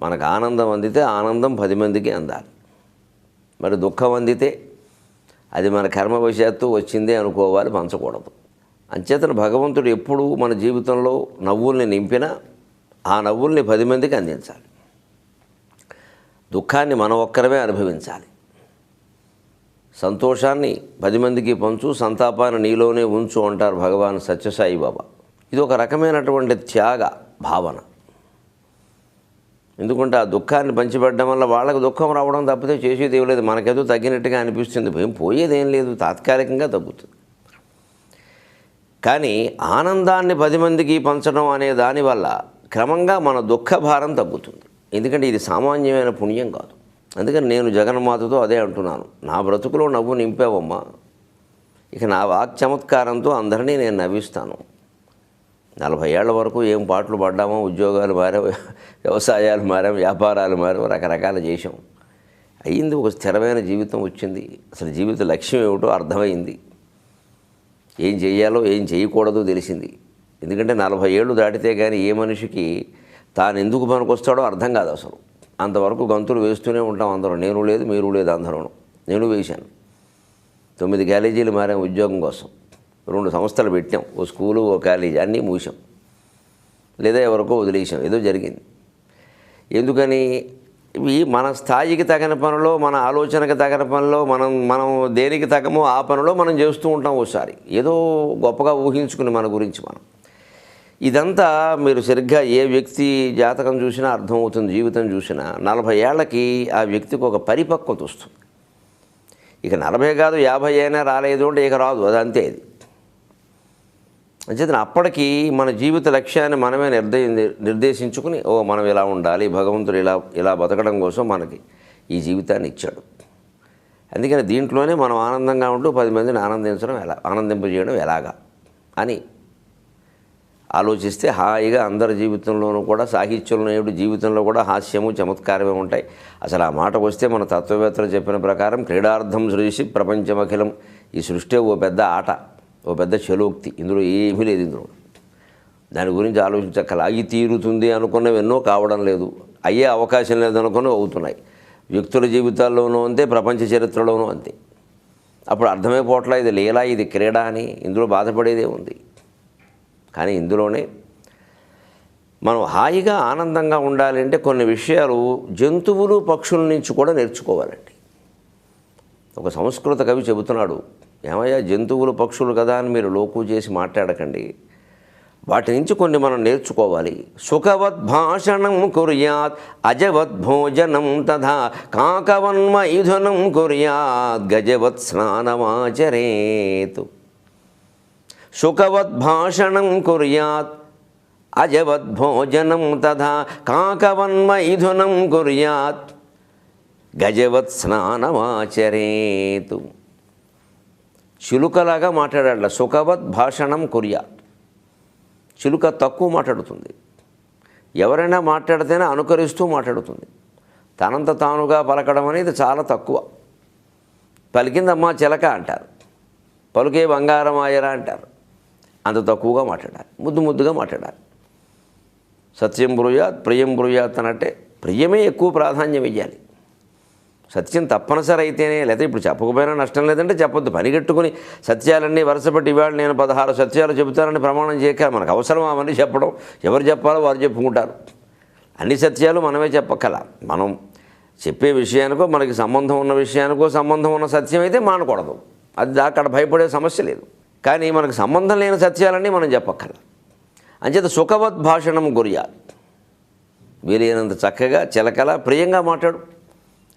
మనకు ఆనందం అందితే ఆనందం పది మందికి అందాలి. మరి దుఃఖం అందితే అది మన కర్మవశాత్తు వచ్చిందే అనుకోవాలి పంచకూడదు. అంచేతన భగవంతుడు ఎప్పుడూ మన జీవితంలో నవ్వుల్ని నింపినా ఆ నవ్వుల్ని పది మందికి అందించాలి. దుఃఖాన్ని మనం ఒక్కరమే అనుభవించాలి. సంతోషాన్ని పది మందికి పంచు సంతాపాన్ని నీలోనే ఉంచు అంటారు భగవాన్ సత్యసాయి బాబా. ఇది ఒక రకమైనటువంటి త్యాగ భావన. ఎందుకంటే ఆ దుఃఖాన్ని పంచిపెట్టడం వల్ల వాళ్ళకు దుఃఖం రావడం తప్పితే చేసేది ఏం లేదు. మనకేదో తగ్గినట్టుగా అనిపిస్తుంది. భయం పోయేది ఏం లేదు. తాత్కాలికంగా తగ్గుతుంది. కానీ ఆనందాన్ని పది మందికి పంచడం అనే దానివల్ల క్రమంగా మన దుఃఖ భారం తగ్గుతుంది. ఎందుకంటే ఇది సామాన్యమైన పుణ్యం కాదు. అందుకని నేను జగన్మాతతో అదే అంటున్నాను. నా బ్రతుకులో నవ్వు నింపావమ్మా. ఇక నా వాక్ చమత్కారంతో అందరినీ నేను నవ్విస్తాను. నలభై ఏళ్ళ వరకు ఏం పాటలు పడ్డామో ఉద్యోగాలు మారాం వ్యవసాయాలు మారాం వ్యాపారాలు మారాం రకరకాలు చేసాం అయ్యింది ఒక స్థిరమైన జీవితం వచ్చింది. అసలు జీవిత లక్ష్యం ఏమిటో అర్థమైంది. ఏం చేయాలో ఏం చేయకూడదో తెలిసింది. ఎందుకంటే నలభై ఏళ్ళు దాటితే కానీ ఏ మనిషికి తాను ఎందుకు పనికొస్తాడో అర్థం కాదు అసలు. అంతవరకు గంతులు వేస్తూనే ఉంటాం అందరూ. నేను లేదు మీరు లేదు అందరూ నేను వేశాను. తొమ్మిది కాలేజీలు మారాం ఉద్యోగం కోసం. రెండు సంస్థలు పెట్టాం ఓ స్కూలు ఓ కాలేజీ అన్నీ మూసాం. లేదా ఎవరికో వదిలేసాం. ఏదో జరిగింది. ఎందుకని? ఇవి మన స్థాయికి తగిన పనిలో మన ఆలోచనకు తగిన పనిలో మనం మనం దేనికి తగ్గమో ఆ పనిలో మనం చేస్తూ ఉంటాం ఒకసారి ఏదో గొప్పగా ఊహించుకుని మన గురించి మనం. ఇదంతా మీరు సరిగ్గా ఏ వ్యక్తి జాతకం చూసినా అర్థమవుతుంది జీవితం చూసినా నలభై ఏళ్ళకి ఆ వ్యక్తికి ఒక పరిపక్వత వస్తుంది. ఇక నలభై కాదు యాభై అయినా రాలేదు అంటే ఇక రాదు. అది అంతే ఇది. అంచేతన అప్పటికి మన జీవిత లక్ష్యాన్ని మనమే నిర్దే నిర్దేశించుకుని ఓ మనం ఇలా ఉండాలి భగవంతుడు ఇలా ఇలా బతకడం కోసం మనకి ఈ జీవితాన్ని ఇచ్చాడు. అందుకని దీంట్లోనే మనం ఆనందంగా ఉంటూ పది మందిని ఆనందించడం ఎలా ఆనందింపజేయడం ఎలాగా అని ఆలోచిస్తే హాయిగా అందరి జీవితంలోనూ కూడా సాహిత్యంలో ఏమిటి జీవితంలో కూడా హాస్యము చమత్కారమే ఉంటాయి. అసలు ఆ మాటకు వస్తే మన తత్వవేత్తలు చెప్పిన ప్రకారం క్రీడార్థం సృష్టి ప్రపంచమఖిలం ఈ సృష్టి ఓ పెద్ద ఆట. ఓ పెద్ద చలోక్తి ఇందులో ఏమీ లేదు ఇందులో. దాని గురించి ఆలోచించక్కల. అయి తీరుతుంది అనుకున్నవి ఎన్నో కావడం లేదు. అయ్యే అవకాశం లేదనుకున్నవి అవుతున్నాయి. వ్యక్తుల జీవితాల్లోనూ అంతే ప్రపంచ చరిత్రలోనూ అంతే. అప్పుడు అర్థమైపోవట్లా ఇది లీలా ఇది క్రీడ అని ఇందులో బాధపడేదే ఉంది. కానీ ఇందులోనే మనం హాయిగా ఆనందంగా ఉండాలంటే కొన్ని విషయాలు జంతువులు పక్షుల నుంచి కూడా నేర్చుకోవాలండి. ఒక సంస్కృత కవి చెబుతున్నాడు ఏమయ్యా జంతువులు పక్షులు కదా అని మీరు లోకు చేసి మాట్లాడకండి. వాటి నుంచి కొన్ని మనం నేర్చుకోవాలి. సుఖవద్భాషణం కుర్యాత్ అజవద్ భోజనం తథా కాకవన్మైథునం కుర్యాత్ గజవత్ స్నానమాచరేతు. సుఖవద్భాషణం కుర్యాత్ అజవద్ భోజనం తథా కాకవన్మైథునం కుర్యాత్ గజవత్ స్నానమాచరేతు. చిలుకలాగా మాట్లాడాడు. సుఖవత్ భాషణం కొరియా. చిలుక తక్కువ మాట్లాడుతుంది. ఎవరైనా మాట్లాడితేనే అనుకరిస్తూ మాట్లాడుతుంది. తనంత తానుగా పలకడం అనేది చాలా తక్కువ. పలికిందమ్మా చిలక అంటారు. పలుకే బంగారం ఆయరా అంటారు. అంత తక్కువగా మాట్లాడాలి. ముద్దు ముద్దుగా మాట్లాడాలి. సత్యం బ్రూయాత్ ప్రియం బ్రూయాత్ అనంటే ప్రియమే ఎక్కువ ప్రాధాన్యం ఇవ్వాలి సత్యం తప్పనిసరి అయితేనే లేదా ఇప్పుడు చెప్పకపోయినా నష్టం లేదంటే చెప్పొద్దు. పనిగట్టుకుని సత్యాలన్నీ వరుసపెట్టి ఇవాళ నేను పదహారు సత్యాలు చెబుతానని ప్రమాణం చేయక మనకు అవసరం అవన్నీ చెప్పడం. ఎవరు చెప్పాలో వారు చెప్పుకుంటారు. అన్ని సత్యాలు మనమే చెప్పక్కల మనం చెప్పే విషయానికో మనకి సంబంధం ఉన్న విషయానికో సంబంధం ఉన్న సత్యం అయితే మానకూడదు. అది అక్కడ భయపడే సమస్య లేదు. కానీ మనకు సంబంధం లేని సత్యాలన్నీ మనం చెప్పక్కల. అంచేత సుఖవద్ భాషణం వీలైనంత చక్కగా చిలకల ప్రియంగా మాట్లాడు.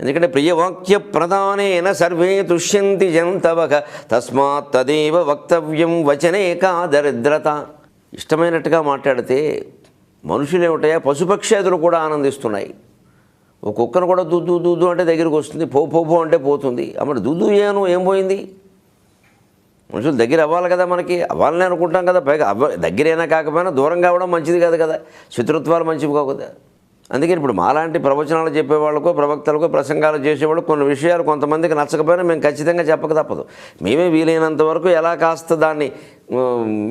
ఎందుకంటే ప్రియవాక్య ప్రధానేన సర్వే తుష్యంతి జంతవక తస్మాత్ తదేవ వక్తవ్యం వచనే కా దరిద్రత. ఇష్టమైనట్టుగా మాట్లాడితే మనుషులు ఏమిటాయా పశుపక్షేతులు కూడా ఆనందిస్తున్నాయి. ఒక కుక్కను కూడా దుద్దు దుద్దు అంటే దగ్గరికి వస్తుంది. పో పో పో అంటే పోతుంది. అమ్మడు దుద్దు ఏను ఏం పోయింది? మనుషులు దగ్గర అవ్వాలి కదా మనకి. అవ్వాలని అనుకుంటాం కదా. పైగా అవ్వ దగ్గరైనా కాకపోయినా దూరం కావడం మంచిది కాదు కదా. శత్రుత్వాలు మంచివి కావు కదా. అందుకని ఇప్పుడు మాలాంటి ప్రవచనాలు చెప్పేవాళ్ళకో ప్రవక్తలకో ప్రసంగాలు చేసేవాళ్ళు కొన్ని విషయాలు కొంతమందికి నచ్చకపోయినా మేము ఖచ్చితంగా చెప్పక తప్పదు. మేమే వీలైనంత వరకు ఎలా కాస్త దాన్ని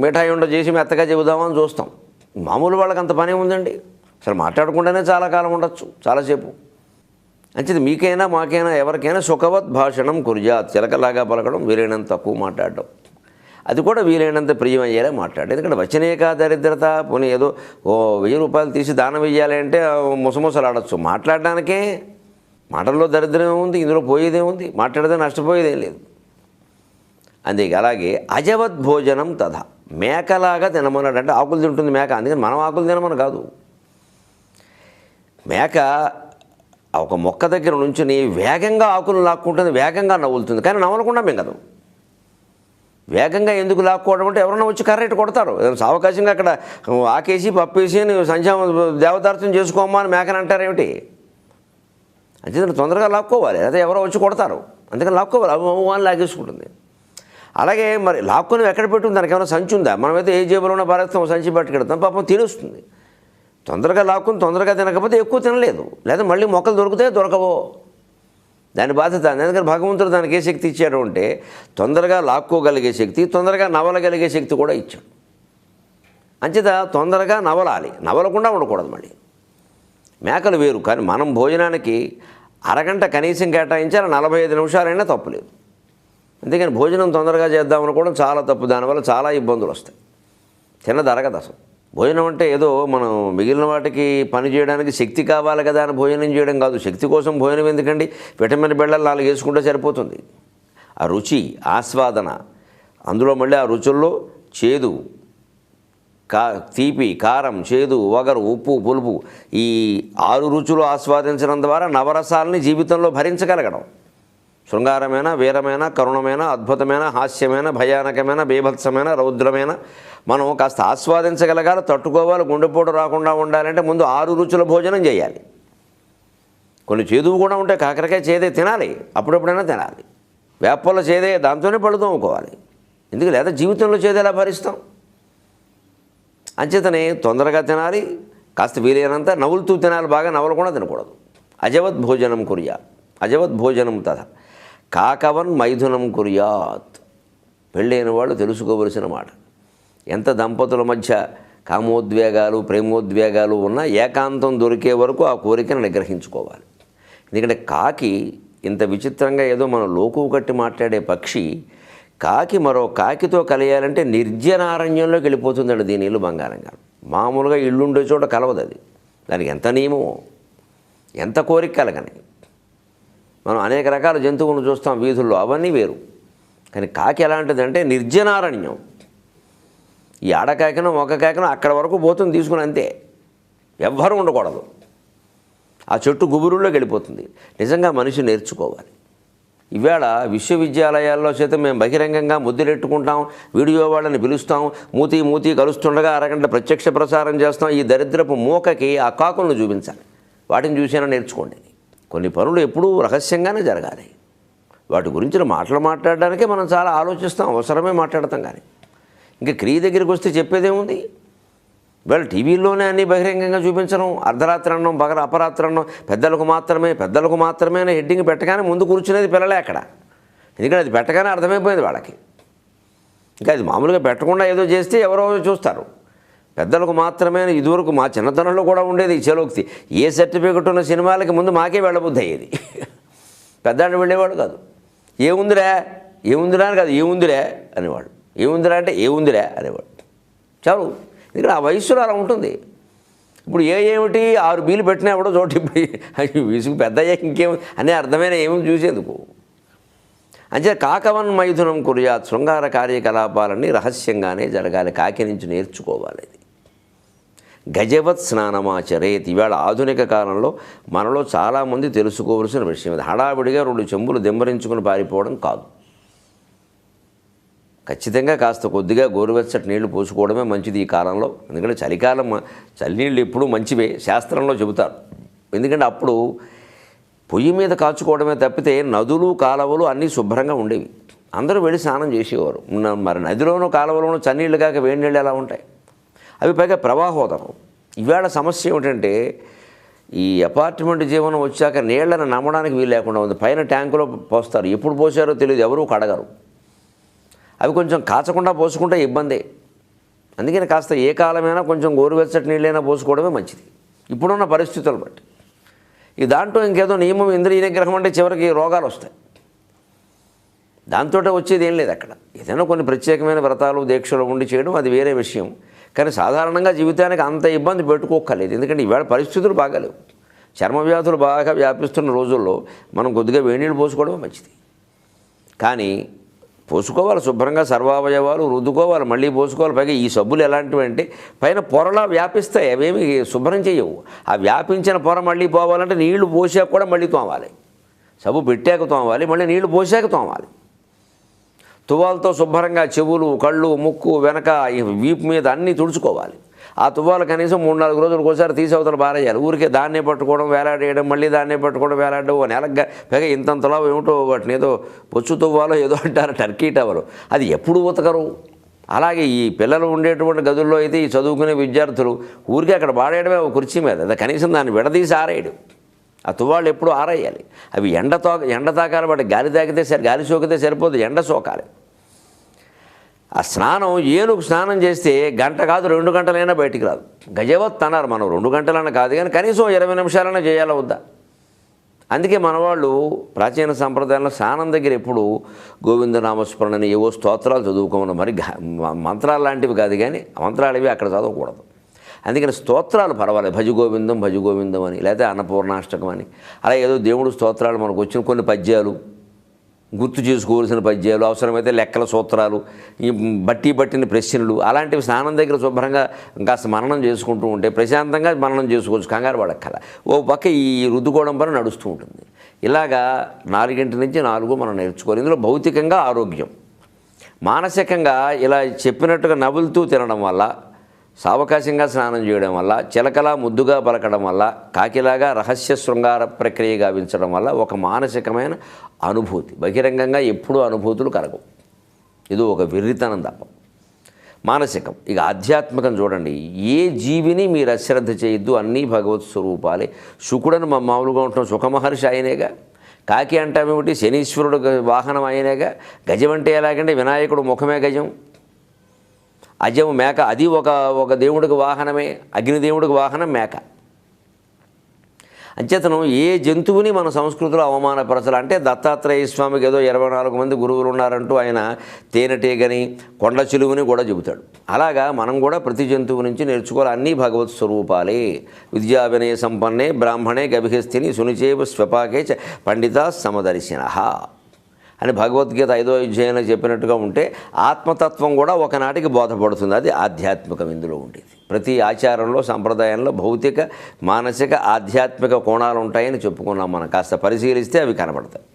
మిఠాయి ఉండ చేసి మెత్తగా చెబుదామని చూస్తాం. మామూలు వాళ్ళకి అంత పని ఉందండి. అసలు మాట్లాడకుండానే చాలా కాలం ఉండొచ్చు చాలాసేపు అంచేది మీకైనా మాకైనా ఎవరికైనా సుఖవత్ భాషణం కుర్జాత్ చిలకలాగా పలకడం వీలైనంత తక్కువ మాట్లాడడం. అది కూడా వీలైనంత ప్రియమయ్యేలా మాట్లాడు. ఎందుకంటే వచనేక దరిద్రత పోనీ ఏదో ఓ వెయ్యి రూపాయలు తీసి దానం ఇవ్వాలి అంటే ముసముసలాడచ్చు. మాట్లాడడానికే మాటల్లో దరిద్రం ఉంది ఇందులో పోయేదేముంది మాట్లాడితే నష్టపోయేదేం లేదు. అందుకే అలాగే అజవద్ భోజనం తథ. మేకలాగా తినమన్నాడు అంటే ఆకులు తింటుంది మేక. అందుకని మనం ఆకులు తినమని కాదు. మేక ఒక మొక్క దగ్గర నుంచుని వేగంగా ఆకులు లాక్కుంటుంది వేగంగా నవ్వులుతుంది. కానీ నవ్వలకుండా మింగదు వేగంగా ఎందుకు లాక్కోవడం అంటే ఎవరన్నా వచ్చి కర్రెట్ కొడతారు. సావకాశంగా అక్కడ ఆకేసి పప్పేసి నువ్వు సంధ్యా దేవతార్థం చేసుకోమా అని మేకని అంటారేమిటి అంతే తొందరగా లాక్కోవాలి. అదే ఎవరో వచ్చి కొడతారు. అందుకని లాక్కోవాలి. అవి లాగేసుకుంటుంది. అలాగే మరి లాక్కొని ఎక్కడ పెట్టుంది? దానికి ఏమైనా సంచి ఉందా? మనమైతే ఏ జేబులో ఉన్న భారతం సంచి పట్టుకెడతాం పాపం తినేస్తుంది. తొందరగా లాక్కుని తొందరగా తినకపోతే ఎక్కువ తినలేదు. లేదా మళ్ళీ మొక్కలు దొరుకుతాయి? దొరకవో. దాని బాధ్యత ఎందుకంటే భగవంతుడు దానికి ఏ శక్తి ఇచ్చాడు అంటే తొందరగా లాక్కోగలిగే శక్తి తొందరగా నవలగలిగే శక్తి కూడా ఇచ్చాడు. అంచేత తొందరగా నవలాలి. నవలకుండా ఉండకూడదు మళ్ళీ. మేకలు వేరు కానీ మనం భోజనానికి అరగంట కనీసం కేటాయించాలి నలభై ఐదు నిమిషాలైనా తప్పులేదు అందుకని భోజనం తొందరగా చేద్దాం అనుకోవడం చాలా తప్పు. దానివల్ల చాలా ఇబ్బందులు వస్తాయి. తినదరగదు అసలు. భోజనం అంటే ఏదో మనం మిగిలిన వాటికి పని చేయడానికి శక్తి కావాలి కదా అని భోజనం చేయడం కాదు. శక్తి కోసం భోజనం ఎందుకండి? విటమిన్ బెళ్ళలు నాలుగు వేసుకుంటే సరిపోతుంది. ఆ రుచి ఆస్వాదన అందులో మళ్ళీ ఆ రుచుల్లో చేదు కా తీపి కారం చేదు వగరు ఉప్పు పులుపు ఈ ఆరు రుచులు ఆస్వాదించడం ద్వారా నవరసాలని జీవితంలో భరించగలగడం. శృంగారమైన వీరమైన కరుణమైన అద్భుతమైన హాస్యమైన భయానకమైన బీభత్సమైన రౌద్రమైన? మనం కాస్త ఆస్వాదించగలగాలి తట్టుకోవాలి గుండెపోటు రాకుండా ఉండాలంటే ముందు ఆరు రుచుల భోజనం చేయాలి. కొన్ని చేదువు కూడా ఉంటాయి కాకరకాయ చేదే తినాలి అప్పుడప్పుడైనా తినాలి. వేపల చేదే దాంతోనే పళ్ళు తోముకోవాలి. ఎందుకు? లేదా జీవితంలో చేదేలా ఎలా భరిస్తాం? అంచేతనే తొందరగా తినాలి కాస్త వీలైనంత నవ్వులుతూ తినాలి బాగా నవలకుండా తినకూడదు. అజవద్ భోజనం కురియా అజవద్ భోజనం తథ. కాకవన్ మైథునం కుర్యాత్. పెళ్ళైన వాళ్ళు తెలుసుకోవలసిన మాట. ఎంత దంపతుల మధ్య కామోద్వేగాలు ప్రేమోద్వేగాలు ఉన్నా ఏకాంతం దొరికే వరకు ఆ కోరికను నిగ్రహించుకోవాలి. ఎందుకంటే కాకి ఇంత విచిత్రంగా ఏదో మనం లోకువు కట్టి మాట్లాడే పక్షి కాకి మరో కాకితో కలియాలంటే నిర్జనారణ్యంలోకి వెళ్ళిపోతుందండి దీని ఇల్లు బంగారంగా మామూలుగా ఇల్లు ఉండే చోట కలవదు అది. దానికి ఎంత నియమమో ఎంత కోరిక కలగని. మనం అనేక రకాల జంతువులను చూస్తాం వీధుల్లో. అవన్నీ వేరు. కానీ కాకి ఎలాంటిదంటే నిర్జనారణ్యం. ఈ ఆడకాకినో ఒక కాకినో అక్కడ వరకు పోతుంది తీసుకుని అంతే. ఎవ్వరూ ఉండకూడదు. ఆ చెట్టు గుబురుల్లోకి వెళ్ళిపోతుంది. నిజంగా మనిషి నేర్చుకోవాలి. ఈవేళ విశ్వవిద్యాలయాల్లో చేత మేము బహిరంగంగా ముద్దులెట్టుకుంటాం వీడియో వాళ్ళని పిలుస్తాం మూతి మూతి కలుస్తుండగా అరగంట ప్రత్యక్ష ప్రసారం చేస్తాం. ఈ దరిద్రపు మూకకి ఆ కాకులను చూపించాలి. వాటిని చూసినా నేర్చుకోండి. కొన్ని పనులు ఎప్పుడూ రహస్యంగానే జరగాలి. వాటి గురించిన మాటలు మాట్లాడడానికే మనం చాలా ఆలోచిస్తాం అవసరమే మాట్లాడతాం కానీ. ఇంకా క్రియ దగ్గరికి వస్తే చెప్పేదేముంది? వీళ్ళు టీవీల్లోనే అన్ని బహిరంగంగా చూపించడం అర్ధరాత్రి అన్నం పగల అపరాత్రి అన్నం పెద్దలకు మాత్రమే పెద్దలకు మాత్రమే అనే హెడ్డింగ్ పెట్టగానే ముందు కూర్చునేది పిల్లలే అక్కడ. ఎందుకంటే అది పెట్టగానే అర్థమైపోయింది వాళ్ళకి. ఇంకా అది మామూలుగా పెట్టకుండా ఏదో చేస్తే ఎవరో చూస్తారు. పెద్దలకు మాత్రమే ఇదివరకు మా చిన్నతనంలో కూడా ఉండేది ఈ చలోక్తి ఏ సర్టిఫికెట్ ఉన్న సినిమాలకి ముందు మాకే వెళ్ళబుద్ధి అయ్యేది. పెద్దాడు వెళ్ళేవాడు కాదు. ఏముందిరా ఏముందిరా అని కాదు. ఏముందిరా అనేవాడు ఏముందిరా అంటే ఏముందిరా అనేవాడు చాలు. ఎందుకంటే ఆ వయస్సులో అలా ఉంటుంది. ఇప్పుడు ఏ ఏమిటి ఆరు బీలు పెట్టినా కూడా చోటు ఇప్పుడు విసుగు పెద్ద అయ్యాక ఇంకేం అనే అర్థమైన ఏమీ చూసేందుకు. అంతే కాకవన్ మైథునం కుర్యాత్ శృంగార కార్యకలాపాలన్నీ రహస్యంగానే జరగాలి. కాకి నుంచి నేర్చుకోవాలి గజవత్ స్నానమాచరేత్. ఇవాళ ఆధునిక కాలంలో మనలో చాలామంది తెలుసుకోవలసిన విషయం ఇది. హడావిడిగా రెండు చెంబులు దిమ్మరించుకుని పారిపోవడం కాదు. ఖచ్చితంగా కాస్త కొద్దిగా గోరువెచ్చటి నీళ్ళు పోసుకోవడమే మంచిది ఈ కాలంలో. ఎందుకంటే చలికాలం చలినీళ్ళు ఎప్పుడూ మంచివే శాస్త్రంలో చెబుతారు. ఎందుకంటే అప్పుడు పొయ్యి మీద కాచుకోవడమే తప్పితే నదులు కాలువలు అన్నీ శుభ్రంగా ఉండేవి. అందరూ వెళ్ళి స్నానం చేసేవారు. ఉన్న- మరి నదిలోనూ కాలువలోనూ చన్నీళ్ళు కాక వేడి నీళ్ళు ఎలా ఉంటాయి? అవి పైగా ప్రవాహోదనం ఇవాళ సమస్య ఏమిటంటే ఈ అపార్ట్మెంట్ జీవనం వచ్చాక నీళ్ళను నమ్మడానికి వీలు లేకుండా ఉంది. పైన ట్యాంకులో పోస్తారు. ఎప్పుడు పోసారో తెలియదు. ఎవరూ కడగరు. అవి కొంచెం కాచకుండా పోసుకుంటే ఇబ్బందే. అందుకని కాస్త ఏ కాలమైనా కొంచెం గోరువెచ్చటి నీళ్ళైనా పోసుకోవడమే మంచిది. ఇప్పుడున్న పరిస్థితులు బట్టి. ఈ దాంట్లో ఇంకేదో నియమం ఇంద్రియ నిగ్రహం అంటే చివరికి రోగాలు వస్తాయి. దాంతో వచ్చేది ఏం లేదు అక్కడ. ఏదైనా కొన్ని ప్రత్యేకమైన వ్రతాలు దీక్షలు ఉండి చేయడం అది వేరే విషయం. కానీ సాధారణంగా జీవితానికి అంత ఇబ్బంది పెట్టుకోక్కర్లేదు. ఎందుకంటే ఈవేళ పరిస్థితులు బాగాలేవు. చర్మ వ్యాధులు బాగా వ్యాపిస్తున్న రోజుల్లో మనం కొద్దిగా వేణీళ్ళు పోసుకోవడం మంచిది. కానీ పోసుకోవాలి శుభ్రంగా సర్వావయవాలు రుద్దుకోవాలి మళ్ళీ పోసుకోవాలి. పైగా ఈ సబ్బులు ఎలాంటివి అంటే పైన పొరలా వ్యాపిస్తాయి. అవేమి శుభ్రం చేయవు. ఆ వ్యాపించిన పొర మళ్ళీ పోవాలంటే నీళ్ళు పోసాక కూడా మళ్ళీ తోమాలి. సబ్బు పెట్టాక తోమాలి మళ్ళీ నీళ్ళు పోసాక తోమాలి. తువాలతో శుభ్రంగా చెవులు కళ్ళు ముక్కు వెనక వీపు మీద అన్నీ తుడుచుకోవాలి. ఆ తువ్వాలు కనీసం మూడు నాలుగు రోజులకు ఒకసారి తీసి అవతల బారేయాలి ఊరికే దాన్నే పట్టుకోవడం వేలాడేయడం మళ్ళీ దాన్నే పట్టుకోవడం వేలాడడం ఓ నెలగా పైగా ఇంతంతలా ఏమిటో వాటిని ఏదో పొచ్చు తువ్వాలో ఏదో అంటారు టర్కీ టవలు అది ఎప్పుడు ఉతకరు? అలాగే ఈ పిల్లలు ఉండేటువంటి గదుల్లో అయితే ఈ చదువుకునే విద్యార్థులు ఊరికే అక్కడ పాడేయడమే ఒక కుర్చీ మీద. అది కనీసం దాన్ని విడదీసి ఆరేయడం. ఆ తువ్వాళ్ళు ఎప్పుడు ఆరేయాలి. అవి ఎండ తో ఎండ తాకాలి వాటి గాలి తాకితే సరి గాలి సోకితే సరిపోదు ఎండ సోకాలి. ఆ స్నానం ఏనుగు స్నానం చేస్తే గంట కాదు రెండు గంటలైనా బయటికి రాదు. గజవత్ అన్నారు మనం రెండు గంటలన్నా కాదు కానీ కనీసం ఇరవై నిమిషాలైనా చేయాలా వద్దా? అందుకే మనవాళ్ళు ప్రాచీన సంప్రదాయంలో స్నానం దగ్గర ఎప్పుడు గోవిందనామస్మరణని ఏవో స్తోత్రాలు చదువుకోమని మరి మంత్రాలు లాంటివి కాదు కానీ ఆ మంత్రాలు ఇవి అక్కడ చదవకూడదు. అందుకని స్తోత్రాలు పర్వాలేదు భజ గోవిందం భజ గోవిందం అని లేకపోతే అన్నపూర్ణాష్టకం అని. అలా ఏదో దేవుడు స్తోత్రాలు మనకు వచ్చిన కొన్ని పద్యాలు గుర్తు చేసుకోవాల్సిన పద్యాలు అవసరమైతే లెక్కల సూత్రాలు ఈ బట్టి పట్టిన ప్రశ్నలు అలాంటివి స్నానం దగ్గర శుభ్రంగా కాస్త మననం చేసుకుంటూ ఉంటే ప్రశాంతంగా మననం చేసుకోవచ్చు. కంగారు పడక్కల ఓ పక్క ఈ రుద్దుకోవడం పని నడుస్తూ ఉంటుంది. ఇలాగా నాలుగింటి నుంచి నాలుగు మనం నేర్చుకోవాలి. ఇందులో భౌతికంగా ఆరోగ్యం. మానసికంగా ఇలా చెప్పినట్టుగా నవ్వులుతూ తినడం వల్ల సావకాశంగా స్నానం చేయడం వల్ల చిలకలా ముద్దుగా పలకడం వల్ల కాకిలాగా రహస్య శృంగార ప్రక్రియ గావించడం వల్ల ఒక మానసికమైన అనుభూతి. బహిరంగంగా ఎప్పుడూ అనుభూతులు కలగవు. ఇది ఒక వెర్రితనం తప్ప. మానసికం. ఇక ఆధ్యాత్మికం చూడండి. ఏ జీవిని మీరు అశ్రద్ధ చేయొద్దు అన్నీ భగవత్ స్వరూపాలే. శుకుడని మా మామూలుగా ఉంటాం సుఖమహర్షి ఆయనేగా. కాకి అంటామేమిటి? శనీశ్వరుడు వాహనం ఆయనేగా. గజం అంటే ఎలాగంటే వినాయకుడు ముఖమే గజం. అజము మేక అది ఒక ఒక దేవుడికి వాహనమే అగ్నిదేవుడికి వాహనం మేక. అంచేతను ఏ జంతువుని మన సంస్కృతిలో అవమానపరచాలి? అంటే దత్తాత్రేయ స్వామికి ఏదో ఇరవై నాలుగు మంది గురువులు ఉన్నారంటూ ఆయన తేనెటీగని కొండ చిలువని కూడా చెబుతాడు. అలాగా మనం కూడా ప్రతి జంతువు నుంచి నేర్చుకోవాలి. అన్నీ భగవత్ స్వరూపాలే. విద్యా వినయ సంపన్నే బ్రాహ్మణే గభిహస్థిని సునిచేవ స్వపాకే పండిత సమదర్శిన అని భగవద్గీత ఐదో అధ్యాయంలో చెప్పినట్టుగా ఉంటే ఆత్మతత్వం కూడా ఒకనాటికి బోధపడుతుంది. అది ఆధ్యాత్మికం ఇందులో ఉండేది. ప్రతి ఆచారంలో సంప్రదాయంలో భౌతిక మానసిక ఆధ్యాత్మిక కోణాలు ఉంటాయని చెప్పుకున్నాం మనం. కాస్త పరిశీలిస్తే అవి కనబడతాయి.